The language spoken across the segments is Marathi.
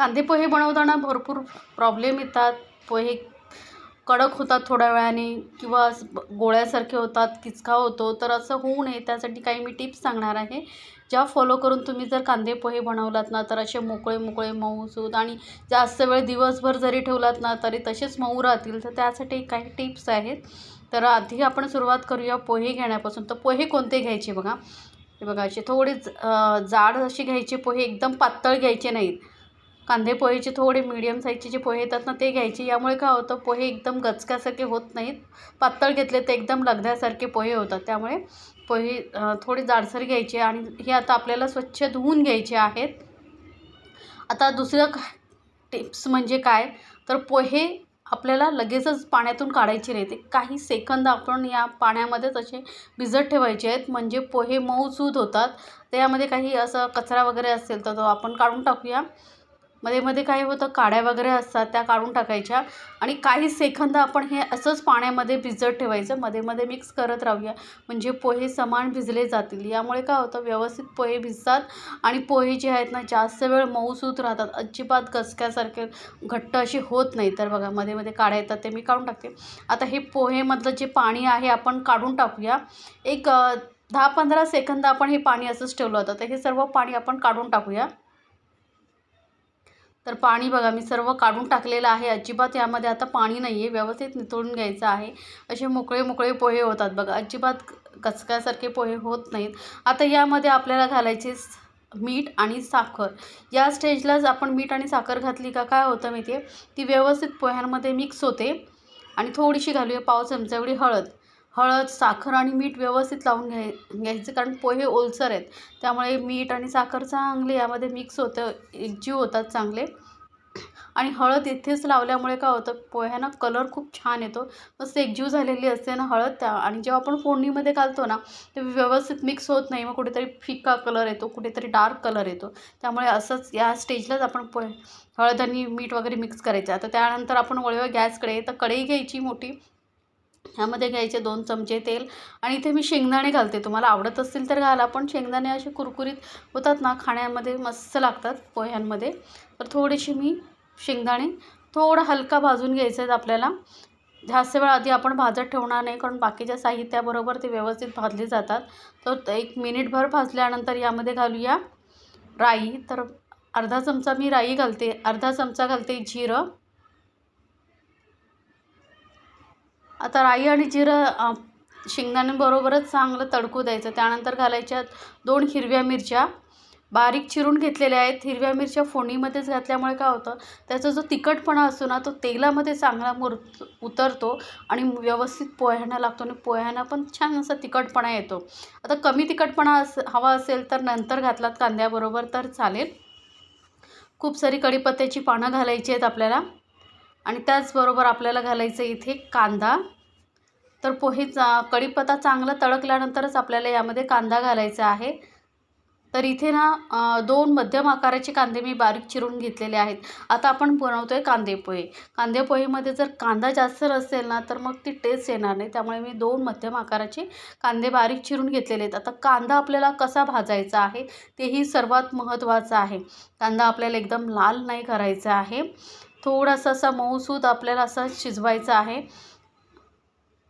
कांदे पोहे बनवताना भरपूर प्रॉब्लेम येतात. पोहे कडक होतात थोड्या वेळाने किंवा गोळ्यासारखे होतात किचका होतो तर असं होऊ नये. त्यासाठी काही मी टिप्स सांगणार आहे. ज्या फॉलो करून तुम्ही जर कांदे पोहे बनवलात ना तर असे मोकळे मोकळे मऊसूद आणि जास्त वेळ दिवसभर जरी ठेवलात ना तरी तसेच मऊ राहतील. तर त्यासाठी काही टिप्स आहेत. तर आधी आपण सुरुवात करूया पोहे घेण्यापासून. तर पोहे कोणते घ्यायचे बघा? हे बघा असे थोडे जाड असे घ्यायचे. पोहे एकदम पातळ घ्यायचे नाहीत. कांदे पोहेचे थोडे मिडियम साईजचे जे पोहे येतात ना ते घ्यायचे. यामुळे काय होतं पोहे एकदम गचक्यासारखे होत नाहीत. पातळ घेतले तर एकदम लगद्यासारखे पोहे होतात. त्यामुळे पोहे थोडे जाडसर घ्यायचे आणि हे आता आपल्याला स्वच्छ धुवून घ्यायचे आहेत. आता दुसरं काय टिप्स म्हणजे काय? तर पोहे आपल्याला लगेचच पाण्यातून काढायचे नाही ते काही सेकंद आपण या पाण्यामध्येच असे भिजत ठेवायचे आहेत. म्हणजे पोहे मऊसूद होतात. त्यामध्ये काही असं कचरा वगैरे असेल तर तो आपण काढून टाकूया. मध्ये मध्ये काय होतं काड्या वगैरे असतात त्या काढून टाकायच्या आणि काही सेकंद आपण हे असंच पाण्यामध्ये भिजत ठेवायचं. मध्ये मध्ये मिक्स करत राहूया. म्हणजे पोहे समान भिजले जातील. यामुळे काय होतं व्यवस्थित पोहे भिजतात आणि पोहे जे आहेत ना जास्त वेळ मऊसूत राहतात. अजिबात गसक्यासारखे घट्ट अशी होत नाही. तर बघा मध्ये मध्ये काड्या येतात ते मी काढून टाकते. आता हे पोहेमधलं जे पाणी आहे आपण काढून टाकूया. एक दहा पंधरा सेकंद आपण हे पाणी असंच ठेवलं होतं. तर हे सर्व पाणी आपण काढून टाकूया. तर पाणी बघा मी सर्व काढून टाकलेलं आहे. अजिबात यामध्ये आता पाणी नाही आहे व्यवस्थित निथळून घ्यायचं आहे. असे मोकळे मोकळे पोहे होतात बघा. अजिबात कचक्यासारखे पोहे होत नाहीत. आता यामध्ये आपल्याला घालायचे मीठ आणि साखर. या स्टेजलाच आपण मीठ आणि साखर घातली का? काय होतं माहिती आहे ती व्यवस्थित पोह्यांमध्ये मिक्स होते. आणि थोडीशी घालूया पाव चमचा एवढी हळद. हळद साखर आणि मीठ व्यवस्थित लावून घ्याय घ्यायचं. कारण पोहे ओलसर आहेत. त्यामुळे मीठ आणि साखर चांगले यामध्ये मिक्स होतं एकजीव होतात चांगले. आणि हळद इथेच लावल्यामुळे काय होतं पोह्यांना कलर खूप छान येतो. मस्त एकजीव झालेली असते ना हळद त्या आणि जेव्हा आपण फोडणीमध्ये घालतो ना ते व्यवस्थित मिक्स होत नाही. मग कुठेतरी फिका कलर येतो कुठेतरी डार्क कलर येतो. त्यामुळे असंच या स्टेजलाच आपण पोहे हळद आणि मीठ वगैरे मिक्स करायचं. आता त्यानंतर आपण वळूया गॅसकडे तर कढई घ्यायची मोठी. ह्यामध्ये घ्यायचे दोन चमचे तेल आणि इथे मी शेंगदाणे घालते. तुम्हाला आवडत असतील तर घाला पण शेंगदाणे असे कुरकुरीत होतात ना खाण्यामध्ये मस्त लागतात पोह्यांमध्ये. तर थोडीशी मी शेंगदाणे थोडं हलका भाजून घ्यायचे आहेत आपल्याला. जास्त वेळ आधी आपण भाजत ठेवणार नाही कारण बाकीच्या साहित्याबरोबर ते व्यवस्थित भाजले जातात. तर एक मिनिटभर भाजल्यानंतर यामध्ये घालूया राई. तर अर्धा चमचा मी राई घालते अर्धा चमचा घालते जिरं. आता राई आणि जिरं शेंगदाण्यांबरोबरच चांगलं तडकू द्यायचं. त्यानंतर घालायच्या दोन हिरव्या मिरच्या. बारीक चिरून घेतलेल्या आहेत. हिरव्या मिरच्या फोडणीमध्येच घातल्यामुळे काय होतं त्याचा जो तिखटपणा असतो ना तो तेलामध्ये चांगला मुर उतरतो आणि व्यवस्थित पोह्यांना लागतो आणि पोह्यांना पण छान असा तिखटपणा येतो. आता कमी तिखटपणा अस हवा असेल तर नंतर घातलात कांद्याबरोबर तर चालेल. खूप सारी कढीपत्त्याची पानं घालायची आहेत आपल्याला. आणि त्याचबरोबर आपल्याला घालायचं इथे कांदा. तर पोहे चा कढीपत्ता चांगला तडकल्यानंतरच आपल्याला यामध्ये कांदा घालायचा आहे. तर इथे ना दोन मध्यम आकाराचे कांदे मी बारीक चिरून घेतलेले आहेत. आता आपण बनवतो आहे कांदेपोहे कांदेपोहेमध्ये जर कांदा जास्त असेल ना तर मग ती टेस्ट येणार नाही. त्यामुळे मी दोन मध्यम आकाराचे कांदे बारीक चिरून घेतलेले आहेत. आता कांदा आपल्याला कसा भाजायचा आहे तेही सर्वात महत्त्वाचं आहे. कांदा आपल्याला एकदम लाल नाही करायचा आहे. थोडासा असा मऊसूद आपल्याला असा शिजवायचा आहे.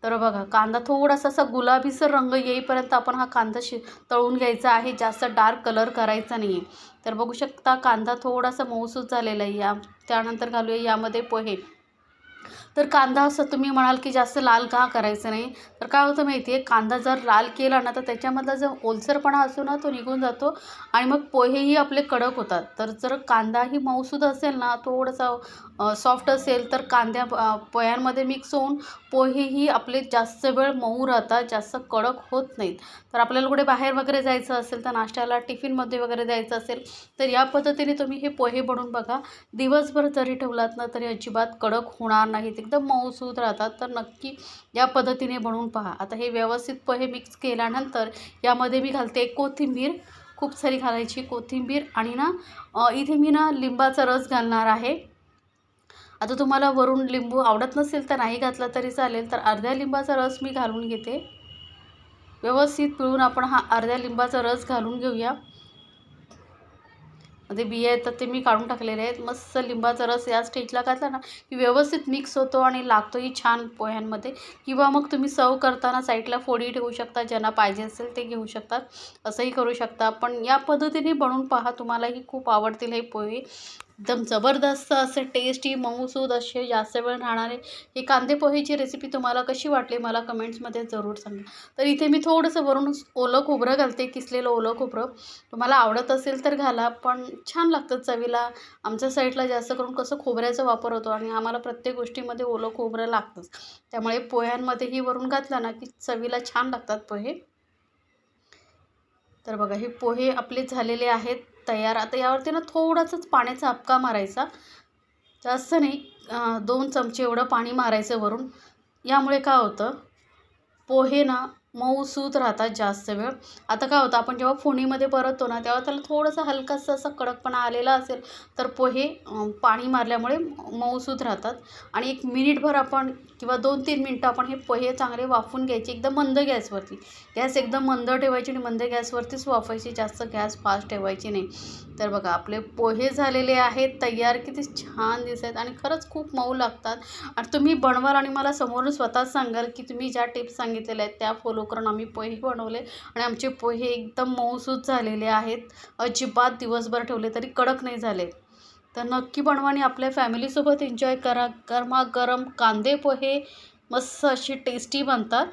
तर बघा कांदा थोडासा असा गुलाबीसर रंग येईपर्यंत आपण हा कांदा शि तळून घ्यायचा आहे. जास्त डार्क कलर करायचा नाही आहे तर बघू शकता कांदा थोडासा मऊसूद झालेला आहे. या त्यानंतर घालूया यामध्ये पोहे. तर कांदा असं तुम्ही म्हणाल की जास्त लाल का करायचं नाही. तर काय होतं माहिती आहे कांदा जर लाल केला ना तर त्याच्यामधला जो ओलसरपणा असतो ना तो निघून जातो आणि मग पोहेही आपले कडक होतात. तर जर कांदाही मऊसूद असेल ना थोडासा सॉफ्ट असेल तर कांद्या पोह्यांमध्ये मिक्स होऊन पोहेही आपले जास्त वेळ मऊ राहतात जास्त कडक होत नाहीत. तर आपल्याला कुठे बाहेर वगैरे जायचं असेल तर नाश्त्याला टिफिनमध्ये वगैरे जायचं असेल तर या पद्धतीने तुम्ही हे पोहे बनवून बघा. दिवसभर जरी ठेवलात ना तरी अजिबात कडक होणार नाहीत एकदम मऊसूत राहतात. तर नक्की या पद्धतीने बनवून पहा. आता हे व्यवस्थित पोहे मिक्स केल्यानंतर यामध्ये मी घालते कोथिंबीर. खूप सारी घालायची कोथिंबीर आणि ना इथे मी ना लिंबाचा रस घालणार आहे. आता तुम्हाला वरून लिंबू आवडत नसेल तर नाही घातला तरी चालेल. तर अर्ध्या लिंबाचा रस मी घालून घेते. व्यवस्थित पिळून आपण हा अर्ध्या लिंबाचा रस घालून घेऊया. मध्ये बिया येतात ते मी काढून टाकलेले आहेत. मस्त लिंबाचा रस या स्टेजला घातला ना की व्यवस्थित मिक्स होतो आणि लागतोही छान पोह्यांमध्ये. किंवा मग तुम्ही सर्व करताना साईडला फोडी ठेवू शकता ज्यांना पाहिजे असेल ते घेऊ शकतात. असंही करू शकता. पण या पद्धतीने बनवून पहा तुम्हालाही खूप आवडतील हे पोहे. एकदम जबरदस्त असे टेस्टी मऊसूद असे जास्त वेळ राहणारे ही कांदे पोहेची रेसिपी तुम्हाला कशी वाटली मला कमेंट्समध्ये जरूर सांगा. तर इथे मी थोडंसं वरून ओलं खोबरं घालते किसलेलं ओलं खोबरं. तुम्हाला आवडत असेल तर घाला पण छान लागतं चवीला. आमच्या साईडला जास्त करून कसं खोबऱ्याचा वापर होतो आणि आम्हाला प्रत्येक गोष्टीमध्ये ओलं खोबरं लागतंच. त्यामुळे पोह्यांमध्येही वरून घातलं ना की चवीला छान लागतात पोहे. तर बघा हे पोहे आपले झालेले आहेत. तयार. आता यावरती ना थोडासाच पाण्याचा हपका मारायचा. जास्त नाही दोन चमचे एवढं पाणी मारायचं वरून. यामुळे काय होतं पोहे ना मऊसूत राहतात जास्त वेळ. आता काय होतं आपण जेव्हा फोणीमध्ये परततो ना तेव्हा त्याला थोडंसं हलकासा असा कडकपणा आलेला असेल तर पोहे पाणी मारल्यामुळे मऊसूत राहतात. आणि एक मिनिटभर आपण किंवा दोन तीन मिनटं आपण हे पोहे चांगले वाफून घ्यायचे एकदम मंद गॅसवरती. गॅस एकदम मंद ठेवायची आणि मंद गॅसवरतीच वाफायची जास्त गॅस फास्ट ठेवायची नाही. तर बघा आपले पोहे झालेले आहेत तयार किती छान दिसत आहेत आणि खरंच खूप मऊ लागतात. आणि तुम्ही बनवाल आणि मला समोरून स्वतःच सांगाल की तुम्ही ज्या टिप्स सांगितलेल्या आहेत त्या फॉलो करून आम्ही पोहे बनवले आणि आमचे पोहे एकदम मऊसूत झालेले आहेत. अजिबात दिवसभर ठेवले तरी कडक नाही झाले. तर नक्की बनवा आणि आपल्या फॅमिलीसोबत एन्जॉय करा. गरमागरम कांदे पोहे मस्त अशी टेस्टी बनतात.